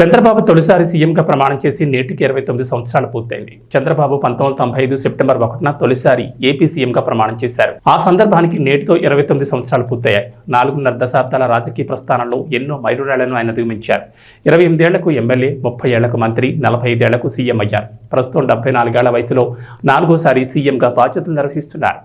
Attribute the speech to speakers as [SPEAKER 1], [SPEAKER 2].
[SPEAKER 1] చంద్రబాబు తొలిసారి సీఎంగా ప్రమాణం చేసి నేటికి ఇరవై తొమ్మిది సంవత్సరాలు పూర్తయింది. చంద్రబాబు పంతొమ్మిది తొంభై ఐదు సెప్టెంబర్ ఒకటిన తొలిసారి ఏపీ సీఎంగా ప్రమాణం చేశారు. ఆ సందర్భానికి నేటితో ఇరవై తొమ్మిది సంవత్సరాలు పూర్తయ్యాయి. నాలుగున్నర దశాబ్దాల రాజకీయ ప్రస్థానంలో ఎన్నో మైలురాళ్ళను ఆయన అధిగమించారు ఇరవై ఎనిమిదేళ్ళకు ఎమ్మెల్యే ముప్పై ఏళ్ళకు మంత్రి నలభై ఐదేళ్ళకు సీఎం అయ్యారు. ప్రస్తుతం డెబ్బై నాలుగేళ్ళ వయసులో నాలుగోసారి సీఎంగా బాధ్యతలు నిర్వహిస్తున్నారు.